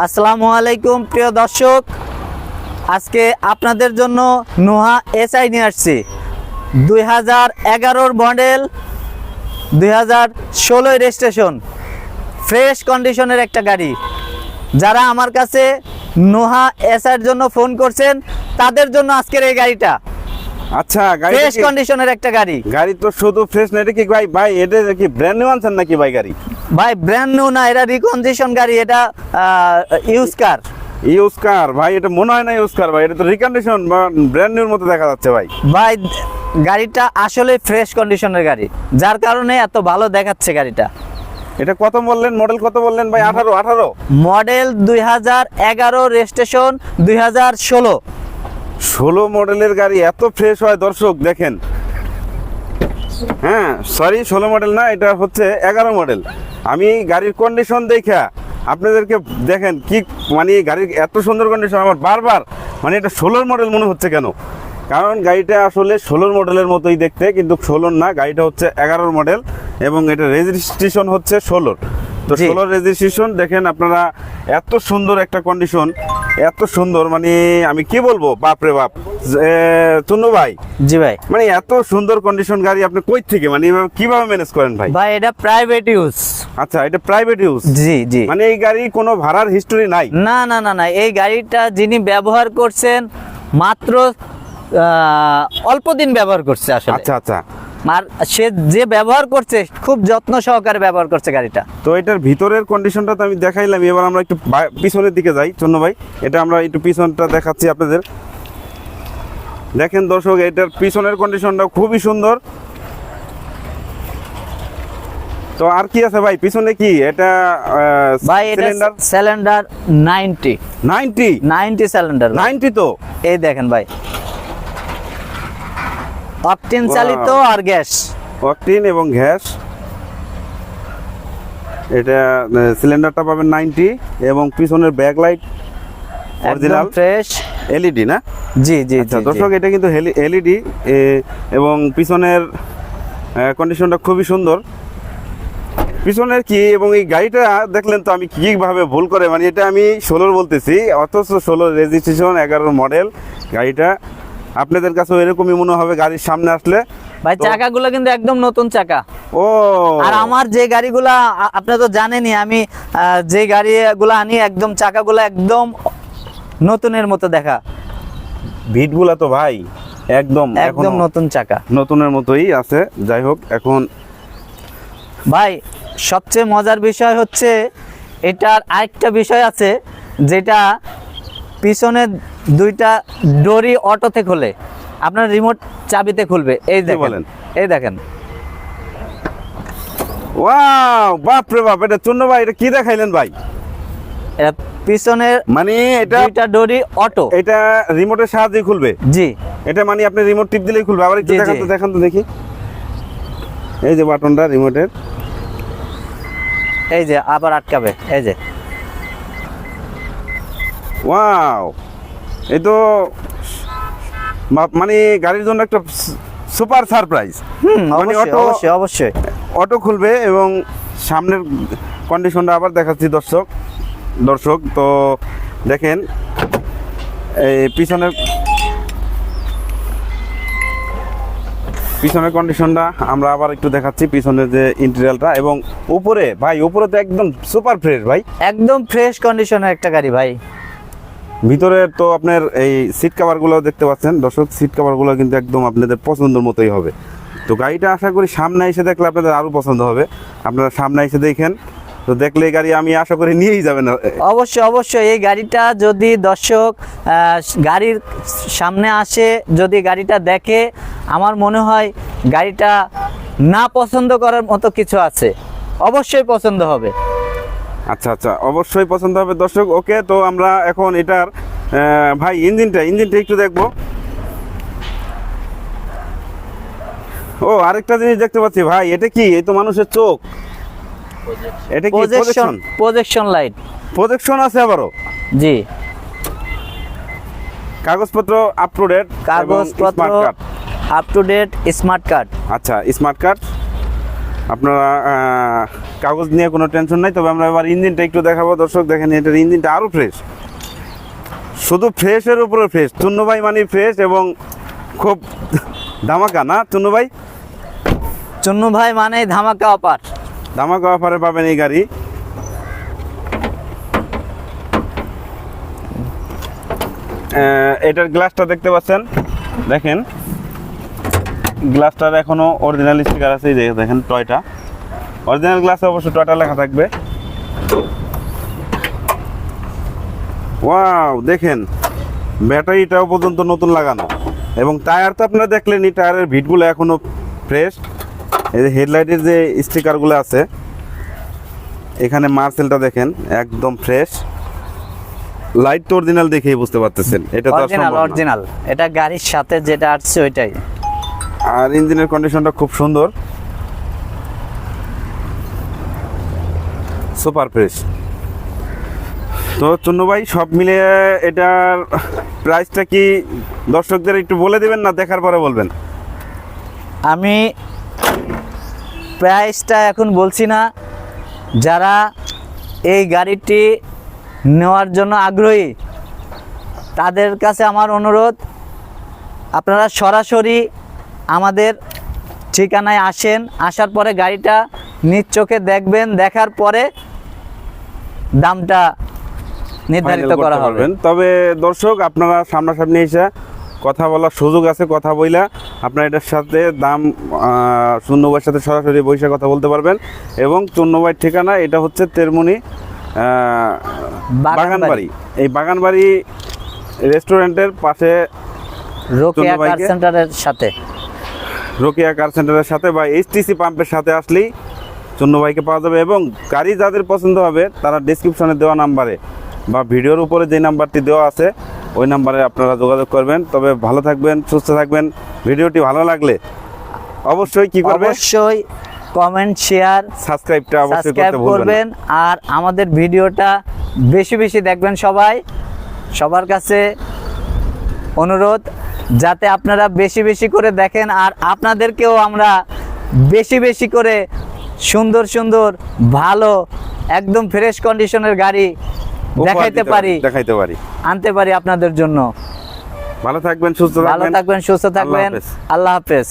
আসসালামু আলাইকুম প্রিয় দর্শক। আজকে আপনাদের জন্য নোহা এসআই নিয়ে আসছি। দুই হাজার এগারোর মডেল দুই হাজার ষোলোই রেজিস্ট্রেশন ফ্রেশ কন্ডিশনের একটা গাড়ি। যারা আমার কাছে নোহা এসআইয়ের জন্য ফোন করছেন তাদের জন্য আজকের এই গাড়িটা। আচ্ছা গাড়ি ফ্রেশ কন্ডিশনের একটা গাড়ি। গাড়ি তো শুধু ফ্রেশ না এটা কি ভাই ভাই এটা কি ব্র্যান্ড নিউ আনছেন নাকি ভাই গাড়ি? ভাই ব্র্যান্ড নিউ না এটা রিকন্ডিশন গাড়ি এটা ইউজ কার ইউজ কার ভাই এটা মনে হয় না ইউজ কার ভাই এটা তো রিকন্ডিশন ব্র্যান্ড নিউর মতো দেখা যাচ্ছে ভাই। ভাই গাড়িটা আসলে ফ্রেশ কন্ডিশনের গাড়ি। যার কারণে এত ভালো দেখাচ্ছে গাড়িটা। এটা কত বললেন? মডেল কত বললেন ভাই? আঠারো আঠারো? মডেল দুই হাজার এগারো রেজিস্ট্রেশন দুই হাজার ষোলো। ষোলো মডেলের গাড়ি এত ফ্রেশ হয় দর্শক দেখেন। হ্যাঁ সরি ষোলো মডেল না, এটা হচ্ছে এগারো মডেল আমি গাড়ির কন্ডিশন দেখা আপনাদেরকে দেখেন কি মানে গাড়ির এত সুন্দর কন্ডিশন আমার বারবার মানে এটা ষোলোর মডেল মনে হচ্ছে কেন? কারণ গাড়িটা আসলে ষোলোর মডেলের মতোই দেখতে, কিন্তু ষোলোর না, গাড়িটা হচ্ছে এগারোর মডেল এবং এটা রেজিস্ট্রেশন হচ্ছে ষোলোর। তো জি। ষোলোর রেজিস্ট্রেশন দেখেন আপনারা এত সুন্দর একটা কন্ডিশন এত সুন্দর মানে আমি কি বলব? বাপ রে বাপ। তুনু ভাই। জি ভাই। মানে এত সুন্দর কন্ডিশন গাড়ি আপনি কই থেকে মানে কীভাবে ম্যানেজ করেন ভাই? ভাই এটা প্রাইভেট ইউজ আচ্ছা এটা প্রাইভেট ইউজ জি জি। মানে এই গাড়ি কোনো ভাড়ার হিস্টোরি নাই? না না না না এই গাড়িটা যিনি ব্যবহার করছেন মাত্র অল্প দিন ব্যবহার করছে আসলে। আচ্ছা আচ্ছা। আর সে যে ব্যবহার করছে খুব যত্ন সহকারে ব্যবহার করছে গাড়িটা। তো এটার ভিতরের কন্ডিশনটা তো আমি দেখাইলাম এবার আমরা একটু পিছনের দিকে যাই চন্ন ভাই। এটা আমরা একটু পিছনটা দেখাচ্ছি আপনাদের। দেখেন দর্শক এটার পিছনের কন্ডিশনটা খুবই সুন্দর। তো আর কি আছে ভাই? পিছনে কি? এটা ভাই এটা cylinder cylinder ninety ninety ninety cylinder ninety তো? এই দেখেন ভাই। অকটেন চালিত আর গ্যাস। অকটিন এবং গ্যাস। এটা সিলিন্ডারটা পাবেন নাইনটি এবং পিছনের back light original fresh. LED না? জি জি আচ্ছা দর্শক এটা কিন্তু এলইডি এবং পিছনের কন্ডিশনটা খুবই সুন্দর। পিছনের কি এবং এই গাড়িটা দেখলেন তো আমি কীভাবে ভুল করে মানে এটা আমি ষোলোর বলতেছি অথচ ষোলো রেজিস্ট্রেশন এগারোর মডেল গাড়িটা। আপনাদের কাছেও এরকমই মনে হবে গাড়ির সামনে আসলে? ভাই চাকাগুলো কিন্তু একদম নতুন চাকা। ও। আর আমার যে গাড়িগুলা আপনি তো জানেনই আমি যে গাড়িগুলো আনি একদম চাকাগুলো একদম নতুনের মতো দেখা। ভিটগুলা তো ভাই একদম একদম নতুন চাকা। নতুনের মতোই আছে। যাই হোক এখন ভাই সবচেয়ে মজার বিষয় হচ্ছে এটার আরেকটা বিষয় আছে যেটা পিছনে দুইটা ডরি অটোতে খোলে। আপনার রিমোট চাবিতে খুলবে। এই দেখেন? এই দেখেন। ওয়াও বাপ রে বাপ এটা চুন্ন ভাই এটা কি দেখাইলেন ভাই? এটা পিছনের মানে এটা দুইটা ডরি অটো। এটা রিমোটের সাহায্যে খুলবে? জি। এটা মানে আপনি রিমোট টিপ দিলেই খুলবে। আবার একটু দেখান তো দেখান তো দেখি। এই যে বাটনটা রিমোটের এই যে আবার আটকাবে। এই যে। ওয়াও এই তো মানে গাড়ির জন্য একটা সুপার সারপ্রাইজ। মানে অটো- অবশ্যই অবশ্যই। অটো খুলবে এবং সামনের কন্ডিশনটা আবার দেখাচ্ছি দর্শক। দর্শক তো দেখেন এই পিছনের পিছনের কন্ডিশনটা আমরা আবার একটু দেখাচ্ছি পিছনের যে ইন্টেরিয়ালটা এবং উপরে ভাই উপরে তো একদম সুপার ফ্রেশ ভাই। একদম ফ্রেশ কন্ডিশনের একটা গাড়ি ভাই। ভিতরে তো আপনার এই সিট কাভারগুলো দেখতে পাচ্ছেন। দর্শক সিট কাভারগুলো কিন্তু একদম আপনাদের পছন্দের মতোই হবে। তো গাড়িটা আশা করি সামনে এসে দেখলে আপনাদের আরও পছন্দ হবে। আপনারা সামনে এসে দেখেন। তো দেখলে এই গাড়ি আমি আশা করি নিয়েই যাবেন। অবশ্যই অবশ্যই। এই গাড়িটা যদি দর্শক গাড়ির সামনে আসে, যদি গাড়িটা দেখে, আমার মনে হয় গাড়িটা না পছন্দ করার মতো কিছু আছে। অবশ্যই পছন্দ হবে। আচ্ছা আচ্ছা অবশ্যই পছন্দ হবে। দর্শক ওকে তো আমরা এখন এটার ভাই ইঞ্জিনটা ইঞ্জিনটা একটু দেখব। ও আরেকটা জিনিস দেখতে পাচ্ছি ভাই এটা কি? এই তো মানুষের চোখ। এটা কি প্রজেকশন প্রজেকশন লাইট প্রজেকশন আছে আবারও? জি। কাগজপত্র আপ টু ডেট কাগজপত্র up to date smart card আচ্ছা স্মার্ট কার্ড আপনারা কাগজ নিয়ে কোনো টেনশন নাই তবে আমরা এবার ইঞ্জিনটা একটু দেখাবো। দর্শক দেখেন এটার ইঞ্জিনটা আরও ফ্রেশ শুধু ফ্রেশের উপরে ফ্রেশ ভাই মানে ফ্রেশ এবং খুব ধামাকা না ভাই? চুন্নু ভাই মানে ধামাকা অপার ধামাকা অফারে পাবেন এই গাড়ি। এটার গ্লাসটা দেখতে পাচ্ছেন? দেখেন। গ্লাসটার এখনও অরিজিনাল স্টিকার আছে দেখেন টয়টা অরিজিনাল গ্লাসে অবশ্য টয়টা লেখা থাকবে। ওয়াও দেখেন ব্যাটারিটাও পর্যন্ত নতুন লাগানো। এবং টায়ার তো আপনারা দেখলেনই টায়ারের ভিটগুলো এখনও ফ্রেশ এই যে হেডলাইটের যে স্টিকারগুলো আছে এখানে মার্সেলটা দেখেন একদম ফ্রেশ লাইট তো অরিজিনাল দেখেই বুঝতে পারতেছেন এটা তো অরিজিনাল অরিজিনাল এটা গাড়ির সাথে যেটা আসছে ওইটাই। আর ইঞ্জিনের কন্ডিশনটা খুব সুন্দর। Super fresh. তো চুন্নু ভাই, সব মিলিয়ে এটার প্রাইসটা কি দর্শকদের একটু বলে দেবেন না দেখার পরে বলবেন? আমি প্রাইসটা এখন বলছি না। যারা এই গাড়িটি নেওয়ার জন্য আগ্রহী, তাদের কাছে আমার অনুরোধ, আপনারা সরাসরি আমাদের ঠিকানায় আসেন। আসার পরে গাড়িটা নিজ চোখে দেখবেন, দেখার পরে দামটা নির্ধারিত করা হবে। তবে দর্শক আপনারা সামনাসামনি এসে কথা বলার সুযোগ আছে কথা বইলা আপনারা এটার সাথে দাম শূন্যবাইয়ের সাথে সরাসরি বসে কথা বলতে পারবেন। এবং চূন্যবাইয়ের ঠিকানা এটা হচ্ছে তেরমুনি বাগানবাড়ি। এই বাগানবাড়ি রেস্টুরেন্টের পাশে রোকেয়া কার? সেন্টারের সাথে। রোকিয়া কার সেন্টারের সাথে বা এইচটিসি পাম্পের সাথে আসলেই চন্দ্রভাইকে পাওয়া যাবে এবং গাড়ি যাদের পছন্দ হবে তারা ডিসক্রিপশনে দেওয়া নাম্বারে বা ভিডিওর উপরে যে নাম্বারটি দেওয়া আছে ওই নাম্বারে আপনারা যোগাযোগ করবেন। তবে ভালো থাকবেন সুস্থ থাকবেন। ভিডিওটি ভালো লাগলে অবশ্যই কি করবে? অবশ্যই কমেন্ট শেয়ার সাবস্ক্রাইবটা অবশ্যই করতে ভুলবেন আর আমাদের ভিডিওটা বেশি বেশি দেখবেন সবাই। সবার কাছে অনুরোধ যাতে আপনারা বেশি বেশি করে দেখেন আর আপনাদেরকেও আমরা বেশি বেশি করে সুন্দর সুন্দর ভালো একদম ফ্রেশ কন্ডিশনের গাড়ি দেখাইতে পারি দেখাইতে পারি। আনতে পারি আপনাদের জন্য। ভালো থাকবেন সুস্থ ভালো থাকবেন। থাকবেন সুস্থ থাকবেন। আল্লাহ হাফেজ।